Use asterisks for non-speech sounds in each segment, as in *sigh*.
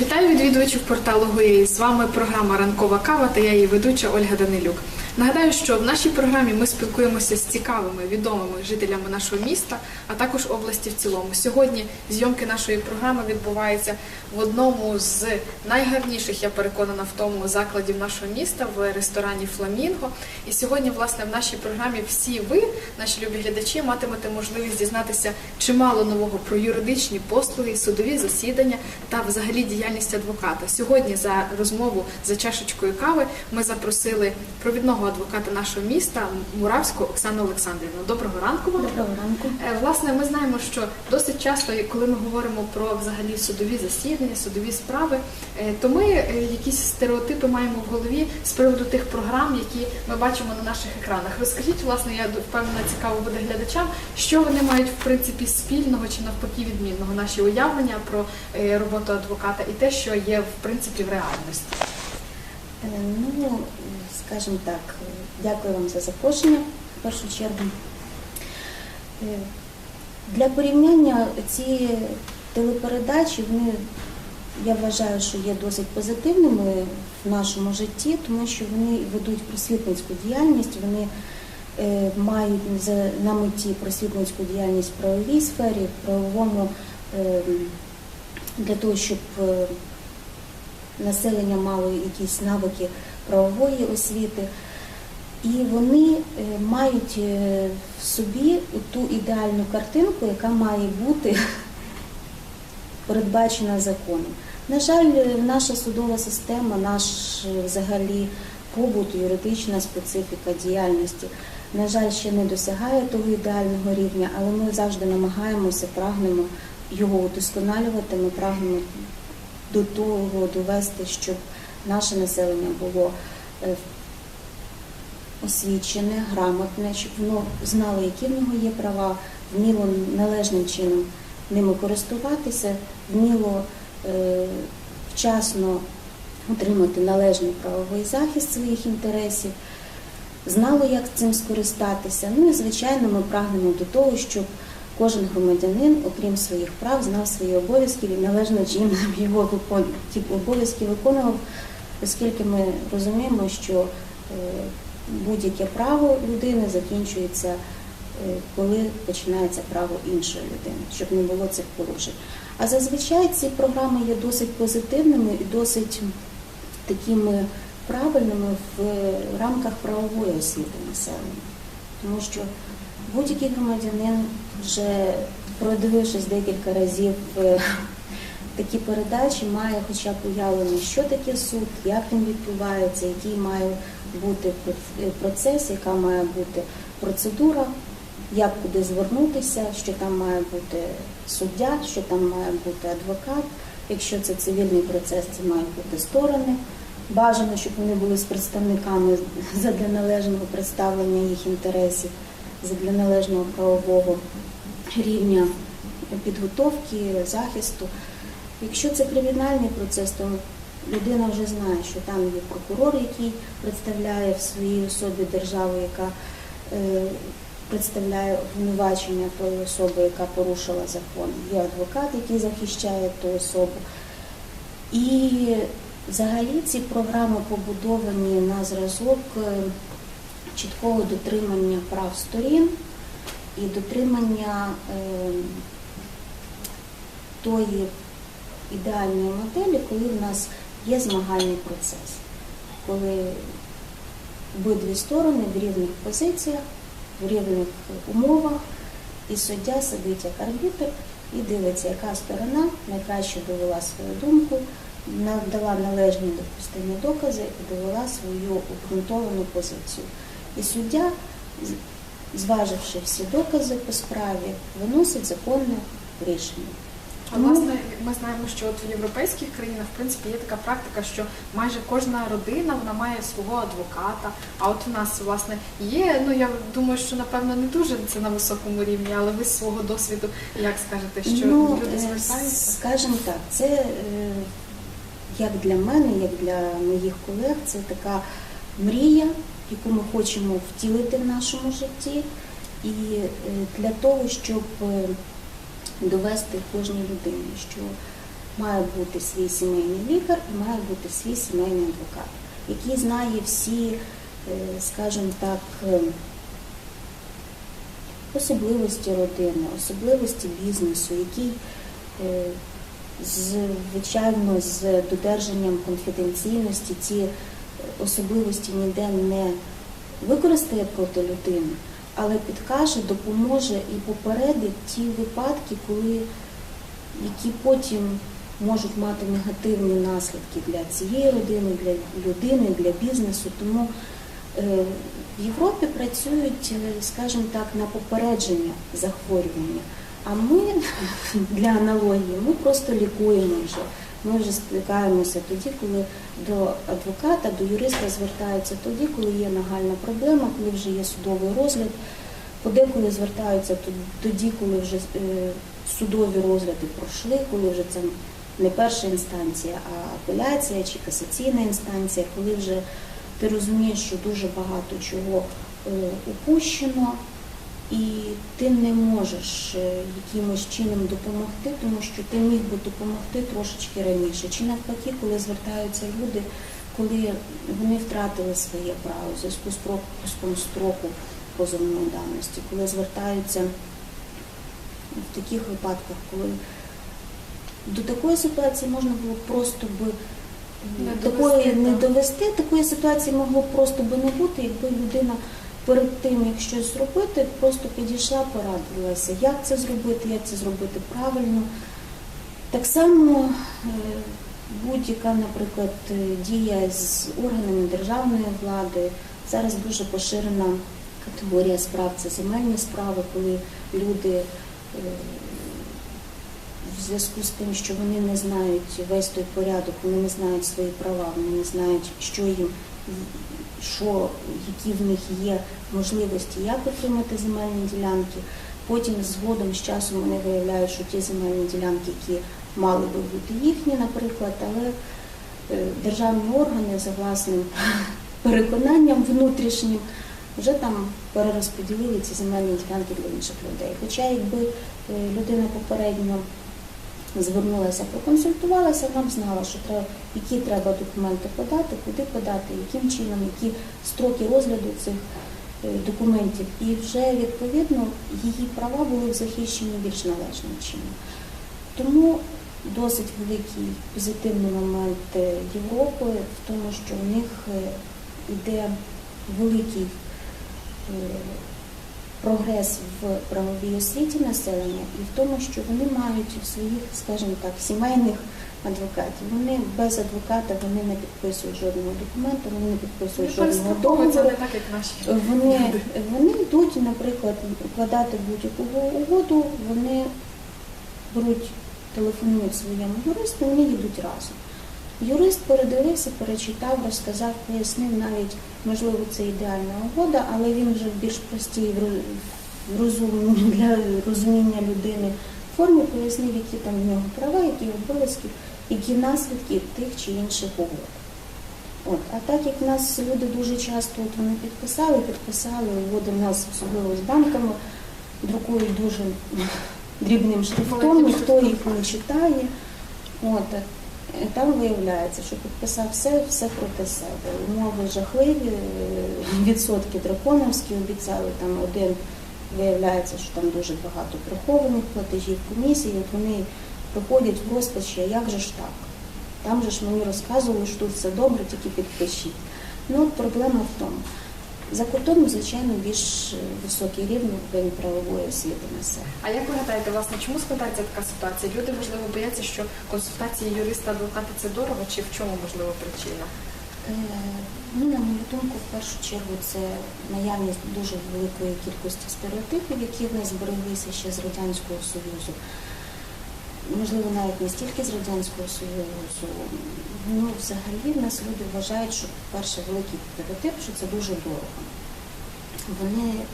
Вітаю відвідувачів порталу ГОЄ. З вами програма Ранкова кава та я її ведуча Ольга Данилюк. Нагадаю, що в нашій програмі ми спілкуємося з цікавими, відомими жителями нашого міста, а також області в цілому. Сьогодні зйомки нашої програми відбуваються в одному з найгарніших, я переконана, в тому закладів нашого міста в ресторані Фламінго. І сьогодні, власне, в нашій програмі всі ви, наші любі глядачі, матимете можливість дізнатися чимало нового про юридичні послуги, судові засідання та взагалі діяльність адвоката. Сьогодні за розмову за чашечкою кави ми запросили провідного адвоката нашого міста Муравську Оксану Олександрівну. Доброго ранку вам. Доброго ранку. Е, Власне, ми знаємо, що досить часто, коли ми говоримо про взагалі судові засідання, судові справи, е, то ми е, якісь стереотипи маємо в голові з приводу тих програм, які ми бачимо на наших екранах. Розкажіть, власне, я впевнена, цікаво буде глядачам, що вони мають в принципі спільного чи навпаки відмінного наші уявлення про роботу адвоката і те, що є в принципі в реальності. Ну, скажімо так, дякую вам за запрошення в першу чергу. Е, Для порівняння ці телепередачі, вони, я вважаю, що є досить позитивними в нашому житті, тому що вони ведуть просвітницьку діяльність, вони е, мають на меті просвітницьку діяльність в правовій сфері, в правовому е, для того, щоб населення мало якісь навики правової освіти. І вони е, мають е, в собі ту ідеальну картинку, яка має бути *laughs* передбачена законом. На жаль, е, наша судова система, наш взагалі побут, юридична специфіка діяльності, на жаль, ще не досягає того ідеального рівня, але ми завжди намагаємося, прагнемо його удосконалювати. Ми прагнемо до того довести, щоб наше населення було е, освічене, грамотне, щоб воно знало, які в нього є права, вміло належним чином ними користуватися, вміло е, вчасно отримати належний правовий захист своїх інтересів, знало, як цим скористатися. Ну і звичайно, ми прагнемо до того, щоб кожен громадянин, окрім своїх прав, знав свої обов'язки і належно чином його обов'язки виконував, оскільки ми розуміємо, що е, будь-яке право людини закінчується, е, коли починається право іншої людини, щоб не було цих порушень. А зазвичай ці програми є досить позитивними і досить такими правильними в рамках правової освіти населення. Тому що будь-який громадянин, вже продивившись декілька разів е, такі передачі, має хоча б уявлення, що таке суд, як він відбувається, який має бути процес, яка має бути процедура, як куди звернутися, що там має бути суддя, що там має бути адвокат. Якщо це цивільний процес, це мають бути сторони. Бажано, щоб вони були з представниками *laughs* задля належного представлення їх інтересів, задля належного правового рівня підготовки, захисту. Якщо це кримінальний процес, то людина вже знає, що там є прокурор, який представляє в своїй особі державу, яка е, представляє обвинувачення тої особи, яка порушила закон. Є адвокат, який захищає ту особу. І взагалі ці програми побудовані на зразок е, чіткого дотримання прав сторін і дотримання е, тої ідеальної моделі, коли в нас є змагальний процес, коли обидві сторони в рівних позиціях, в рівних умовах, і суддя сидить як арбітр і дивиться, яка сторона найкраще довела свою думку, надала належні допустимі докази і довела свою обґрунтовану позицію. І суддя, зваживши всі докази по справі, виносить законне рішення. А власне, ми знаємо, що от в європейських країнах в принципі є така практика, що майже кожна родина вона має свого адвоката. А от у нас власне є. Ну я думаю, що напевно не дуже це на високому рівні, але ви з свого досвіду як скажете, що ну, люди е, звертаються? Скажімо так, це е, як для мене, як для моїх колег, це така мрія, яку ми хочемо втілити в нашому житті. І е, для того, щоб довести кожній людині, що має бути свій сімейний лікар і має бути свій сімейний адвокат, який знає всі, е, скажімо так, е, особливості родини, особливості бізнесу, який, е, звичайно, з додержанням конфіденційності ці особливості ніде не використає проти людини, але підкаже, допоможе і попередить ті випадки, коли які потім можуть мати негативні наслідки для цієї родини, для людини, для бізнесу. Тому е, в Європі працюють, е, скажімо так, на попередження захворювання. А ми *laughs* для аналогії ми просто лікуємо вже. Ми вже стикаємося тоді, коли до адвоката, до юриста звертаються тоді, коли є нагальна проблема, коли вже є судовий розгляд. Подеколи звертаються тоді, коли вже е, судові розгляди пройшли, коли вже це не перша інстанція, а апеляція чи касаційна інстанція, коли вже ти розумієш, що дуже багато чого е, упущено, і ти не можеш е, якимось чином допомогти, тому що ти міг би допомогти трошечки раніше. Чи навпаки, коли звертаються люди, коли вони втратили своє право в зв'язку з пропуском строку позовної давності, коли звертаються в таких випадках, коли до такої ситуації можна було просто би Не такої довести, не довести, такої ситуації могло просто би не бути, якби людина перед тим, як щось зробити, просто підійшла, порадилася, як це зробити, як це зробити правильно. Так само е, будь-яка, наприклад, е, дія з органами державної влади. Зараз дуже поширена категорія справ це земельні справи, коли люди е, в зв'язку з тим, що вони не знають весь той порядок, вони не знають свої права, вони не знають, що їм що, які в них є можливості, як отримати земельні ділянки. Потім згодом з часом вони виявляють, що ті земельні ділянки, які мали би бути їхні, наприклад, але е, державні органи за власним *laughs* переконанням внутрішнім вже там перерозподілили ці земельні ділянки для інших людей. Хоча якби е, людина попередньо звернулася, проконсультувалася, б знала, що треба, які треба документи подати, куди подати, яким чином, які строки розгляду цих е, документів. І вже відповідно її права були захищені більш належним чином. Тому досить великий позитивний момент е, Європи в тому, що у них йде великий е, прогрес в правовій освіті населення і в тому, що вони мають своїх, скажімо так, сімейних адвокатів. Вони без адвоката вони не підписують жодного документу, вони не підписують жодного перестраховуються договору. не так, як наші. Вони, вони йдуть, наприклад, укладати будь-яку угоду, вони беруть, телефонують своєму юристу, вони їдуть разом. Юрист передивився, перечитав, розказав, пояснив навіть, можливо, це ідеальна угода, але він вже в більш простій, в *laughs* для розуміння людини формі пояснив, які там в нього права, які обов'язки, які наслідки тих чи інших угод. От, а так як нас люди дуже часто от вони підписали, підписали, угоди в нас особливо з банками, друкують дуже *laughs* дрібним шрифтом, ніхто їх не читає. От, там виявляється, що підписав все, все проти себе. Умови жахливі, е, відсотки драконовські обіцяли, там один виявляється, що там дуже багато прихованих платежів комісій, от вони приходять в розпачі, а як же ж так? Там же ж мені розказували, що тут все добре, тільки підпишіть. Ну проблема в тому. За кордоном, звичайно, більш е, високий рівень правової освіти населення. А як ви гадаєте, власне, чому складається така ситуація? Люди, можливо, бояться, що консультації юриста адвоката це дорого, чи в чому можливо причина? Е, Ну, на мою думку, в першу чергу, це наявність дуже великої кількості стереотипів, які в нас збереглися ще з Радянського Союзу. Можливо, навіть не стільки з Радянського Союзу. Ну, взагалі в нас люди вважають, що перше великий стереотип, що це дуже дорого. Вони е,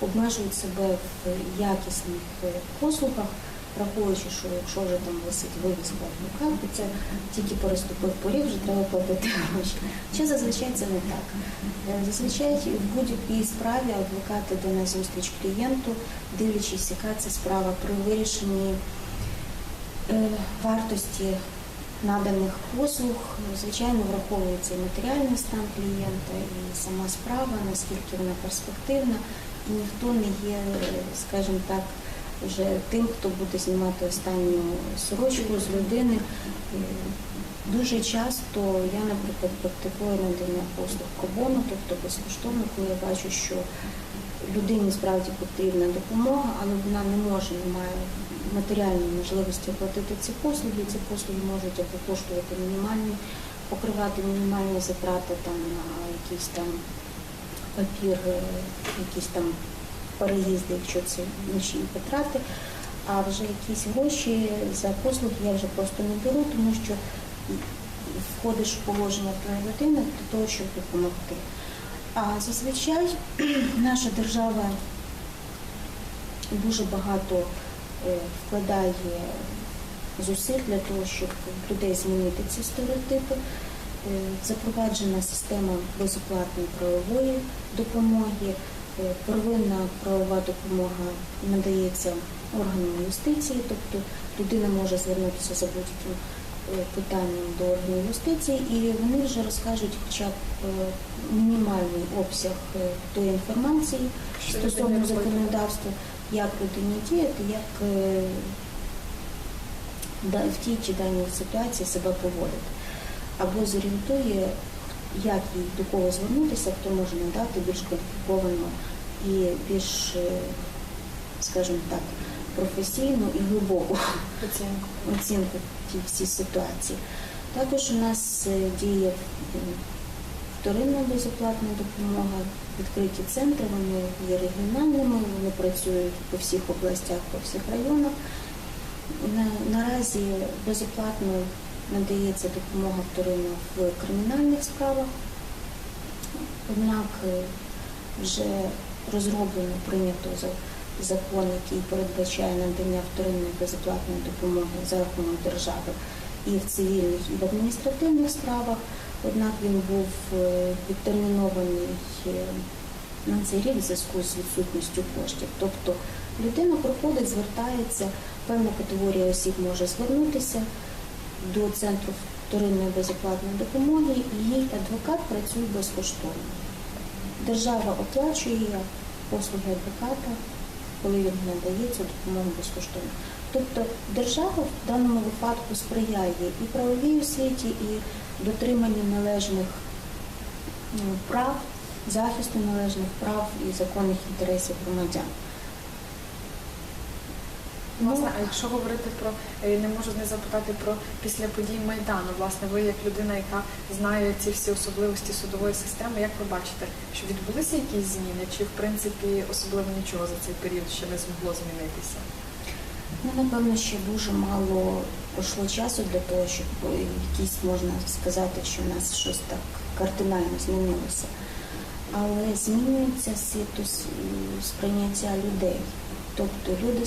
обмежують себе в якісних е, послугах, враховуючи, що якщо вже там висить вивізка адвокат, то це тільки переступив поріг, вже треба платити гроші. Чи зазвичай це не так? Е, Зазвичай в будь-якій справі адвокат іде на зустріч клієнту, дивлячись, яка це справа при вирішенні вартості наданих послуг, звичайно, враховується і матеріальний стан клієнта, і сама справа, наскільки вона перспективна, і ніхто не є, скажімо так, вже тим, хто буде знімати останню сорочку з людини. Дуже часто я, наприклад, практикую надання послуг пробону, тобто безкоштовно, коли я бачу, що людині справді потрібна допомога, але вона не може, не має матеріальної можливості оплатити ці послуги. Ці послуги можуть або коштувати мінімальні, покривати мінімальні затрати там на якийсь там папір, якісь там переїзди, якщо це інші витрати. А вже якісь гроші за послуги я вже просто не беру, тому що входиш в положення тої людини для того, щоб допомогти. А зазвичай *clears throat* наша держава дуже багато вкладає зусиль для того, щоб людей змінити ці стереотипи. Е, Запроваджена система безоплатної правової допомоги. Е, Первинна правова допомога надається органам юстиції, тобто людина може звернутися за будь-яким е, питанням до органів юстиції, і вони вже розкажуть хоча б е, мінімальний обсяг е, тої інформації Що стосовно законодавства, як людині діяти, як е, в тій чи даній ситуації себе поводити. Або зорієнтує, як їй до кого звернутися, хто може надати більш кваліфіковану і більш, е, скажімо так, професійну і глибоку Оцінку. оцінку ті ситуації. Також у нас е, діє вторинна безоплатна допомога, відкриті центри, вони є регіональними, вони працюють по всіх областях, по всіх районах. На, наразі безоплатно надається допомога вторинна в кримінальних справах, однак е, вже розроблено, прийнято закон, який передбачає надання вторинної безоплатної допомоги за рахунок держави і в цивільних, і в адміністративних справах. Однак він був е, відтермінований е, на цей рік в зв'язку з відсутністю коштів. Тобто людина проходить, звертається, певна категорія осіб може звернутися до центру вторинної безоплатної допомоги, і їй адвокат працює безкоштовно. Держава оплачує послуги адвоката, коли він надає цю допомогу безкоштовно. Тобто держава в даному випадку сприяє і правовій освіті, і дотриманню належних ну, прав, захисту належних прав і законних інтересів громадян. Власне, а якщо говорити про е, не можу не запитати про після подій Майдану, власне, ви як людина, яка знає ці всі особливості судової системи, як ви бачите, що відбулися якісь зміни, чи в принципі особливо нічого за цей період ще не змогло змінитися? Ну, напевно, ще дуже мало пройшло часу для того, щоб е, якісь можна сказати, що в нас щось так кардинально змінилося. Але змінюється світу сприйняття людей. Тобто люди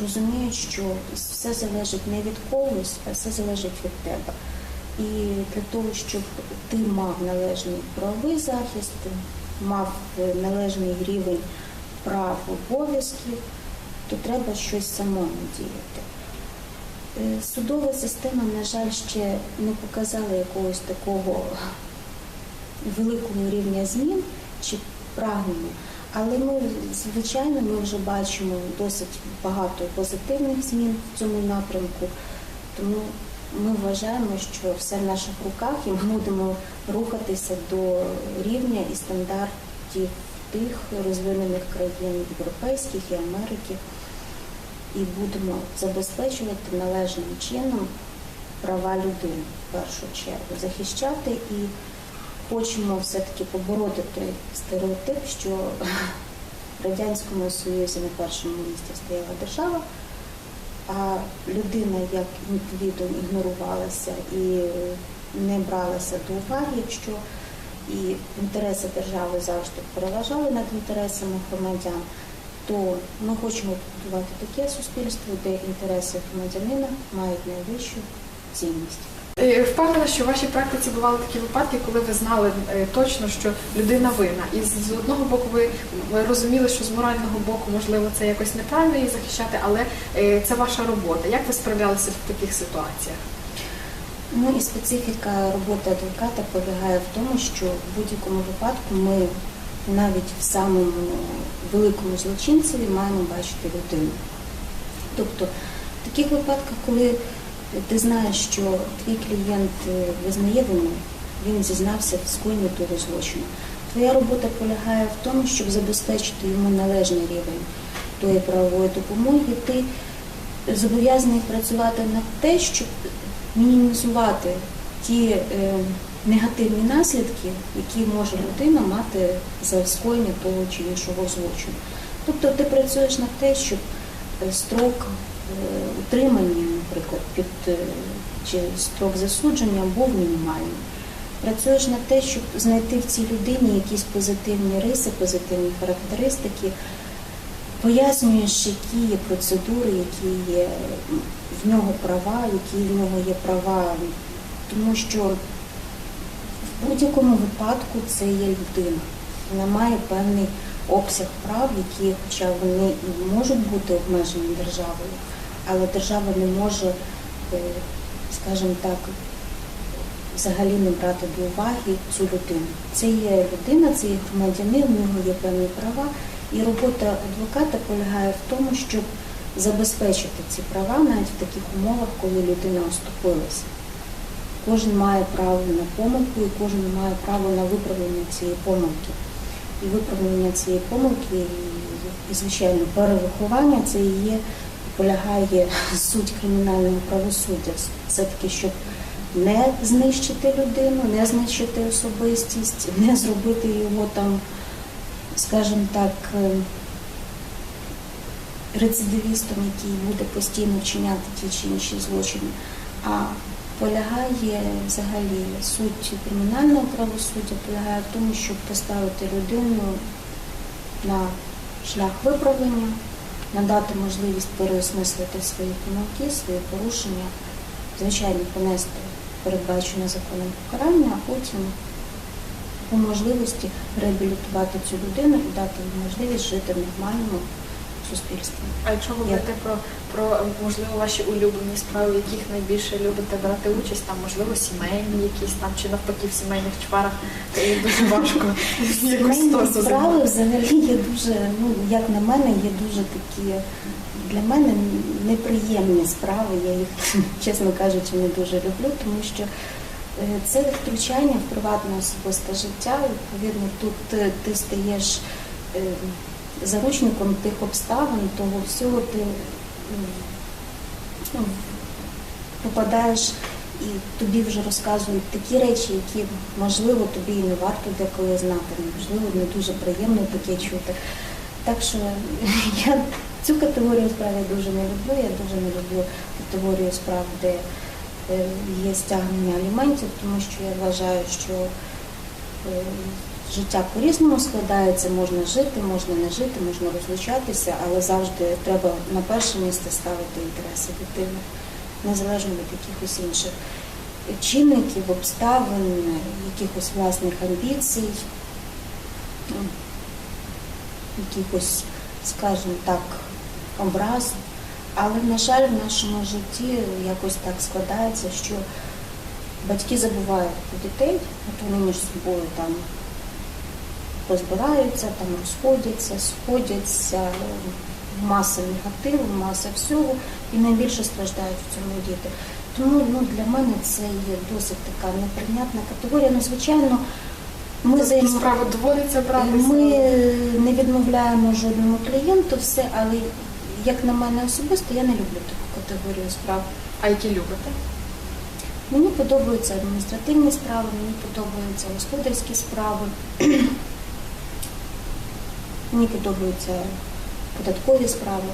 розуміють, що все залежить не від когось, а все залежить від тебе. І для того, щоб ти мав належний правовий захист, мав е, належний рівень прав обов'язків, то треба щось самому діяти. Е, Судова система, на жаль, ще не показала якогось такого великого рівня змін чи прагнення. Але ми, звичайно, ми вже бачимо досить багато позитивних змін в цьому напрямку. Тому ми вважаємо, що все в наших руках і ми будемо рухатися до рівня і стандартів тих розвинених країн європейських і Америки і будемо забезпечувати належним чином права людини в першу чергу, захищати і хочемо все-таки побороти той стереотип, що в Радянському Союзі на першому місці стояла держава, а людина як індивідум ігнорувалася і не бралася до уваги, якщо і інтереси держави завжди переважали над інтересами громадян, то ми хочемо побудувати таке суспільство, де інтереси громадянина мають найвищу цінність. Е, Впевнена, що в вашій практиці бували такі випадки, коли ви знали е, точно, що людина винна. І з одного боку ви ви розуміли, що з морального боку, можливо, це якось неправильно її захищати, але е, це ваша робота. Як ви справлялися в таких ситуаціях? Ну і специфіка роботи адвоката полягає в тому, що в будь-якому випадку ми навіть в самому великому злочинцеві маємо бачити людину. Тобто в таких випадках, коли ти знаєш, що твій клієнт е, визнає вину, він зізнався в скоєнні того злочину. Твоя робота полягає в тому, щоб забезпечити йому належний рівень тої правової допомоги. Ти зобов'язаний працювати над те, щоб мінімізувати ті е, негативні наслідки, які може людина мати за скоєння того чи іншого злочину. Тобто ти працюєш над те, щоб е, строк е, утримання, наприклад, під е, чи строк засудження був мінімальний. Працюєш над те, щоб знайти в цій людині якісь позитивні риси, позитивні характеристики, пояснюєш, які є процедури, які є в нього права, які в нього є права, тому що в будь-якому випадку це є людина. Вона має певний обсяг прав, які, хоча вони і можуть бути обмежені державою, але держава не може, е, скажімо так, взагалі не брати до уваги цю людину. Це є людина, це є громадянин, в нього є певні права. І робота адвоката полягає в тому, щоб забезпечити ці права навіть в таких умовах, коли людина оступилася. Кожен має право на помилку і кожен має право на виправлення цієї помилки. І виправлення цієї помилки, і, звичайно, перевиховання це і є, полягає *laughs* суть кримінального правосуддя. Все-таки, щоб не знищити людину, не знищити особистість, не зробити його там, скажімо так, рецидивістом, який буде постійно вчиняти ті чи інші злочини, а полягає взагалі суть кримінального правосуддя, полягає в тому, щоб поставити людину на шлях виправлення, надати можливість переосмислити свої помилки, свої порушення, звичайно, понести передбачене законом покарання, а потім по можливості реабілітувати цю людину і дати можливість жити в нормальному суспільстві. А якщо говорити про, про можливо ваші улюблені справи, в яких найбільше любите брати участь, там можливо сімейні якісь там чи навпаки в сімейних чварах е, дуже *laughs* важко Сімейні справи взагалі є дуже, ну як на мене, є дуже такі для мене неприємні справи. Я їх, *laughs* чесно кажучи, не дуже люблю, тому що е, це втручання в приватне особисте життя. Відповідно, тут е, ти стаєш е, заручником тих обставин, того всього ти ну, попадаєш і тобі вже розказують такі речі, які можливо тобі і не варто деколи знати, можливо, не дуже приємно таке чути. Так що *laughs* я цю категорію справ я дуже не люблю. Я дуже не люблю категорію справ, де е, є стягнення аліментів, тому що я вважаю, що е, життя по-різному складається, можна жити, можна не жити, можна розлучатися, але завжди треба на перше місце ставити інтереси дитини, незалежно від якихось інших чинників, обставин, якихось власних амбіцій, якихось, скажімо так, образ. Але, на жаль, в нашому житті якось так складається, що батьки забувають про дітей, от вони між собою там розбираються, там розходяться, сходяться, маса негативу, маса всього, і найбільше страждають в цьому діти. Тому ну, для мене це є досить така неприйнятна категорія. Ну, звичайно, ми займаємося. справи доводиться брати. Ми не відмовляємо жодному клієнту, все, але як на мене особисто, я не люблю таку категорію справ. А які любите? Мені подобаються адміністративні справи, мені подобаються господарські справи, мені подобаються податкові справи.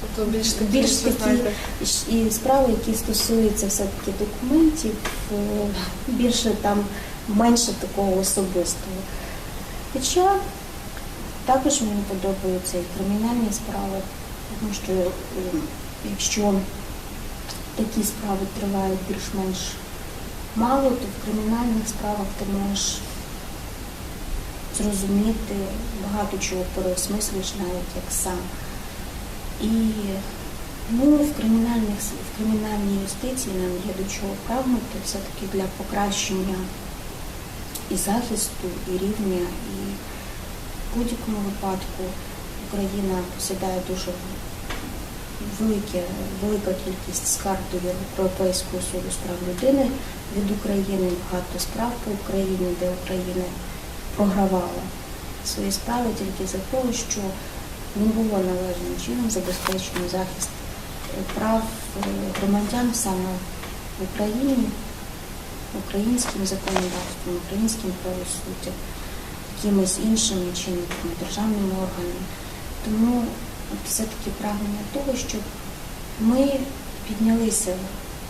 Тобто більш такі, Більш такі і справи, які стосуються все-таки документів, е, більше там менше такого особистого. Хоча також мені подобаються і кримінальні справи, тому що е, якщо такі справи тривають більш-менш мало, то в кримінальних справах ти можеш зрозуміти багато чого переосмислюєш навіть як сам. І ну, в, кримінальних, в кримінальній юстиції нам є до чого прагнути все-таки для покращення і захисту, і рівня, і в будь-якому випадку Україна посідає дуже велике, велика кількість скарг до Європейського суду з прав людини від України, багато справ по Україні, де Україна програвала свої справи тільки за того, що не було належним чином забезпечено захист е, прав е, громадян саме в Україні, українським законодавством, українським правосуддям, якимись іншими чинниками, державними органами. Тому все-таки прагнення того, щоб ми піднялися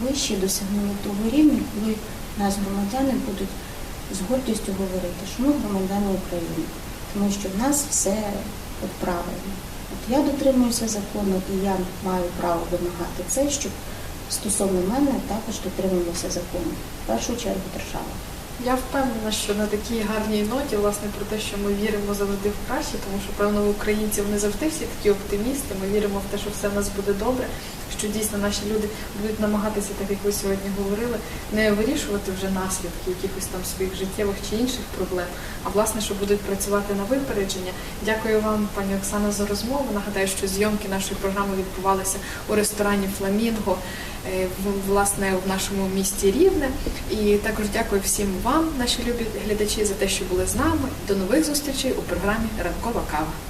вище, досягнули того рівня, коли нас громадяни будуть з гордістю говорити, що ми громадяни України, тому що в нас все от правильно. От я дотримуюся закону і я маю право вимагати це, щоб стосовно мене також дотримувалося закону. В першу чергу держава. Я впевнена, що на такій гарній ноті, власне, про те, що ми віримо завжди в краще, тому що певно в українців не завжди всі такі оптимісти. Ми віримо в те, що все в нас буде добре, що дійсно наші люди будуть намагатися, так як ви сьогодні говорили, не вирішувати вже наслідки якихось там своїх життєвих чи інших проблем, а власне, що будуть працювати на випередження. Дякую вам, пані Оксана, за розмову. Нагадаю, що зйомки нашої програми відбувалися у ресторані Фламінго. е, власне в нашому місті Рівне. І також дякую всім вам, наші любі глядачі, за те, що були з нами. До нових зустрічей у програмі Ранкова кава.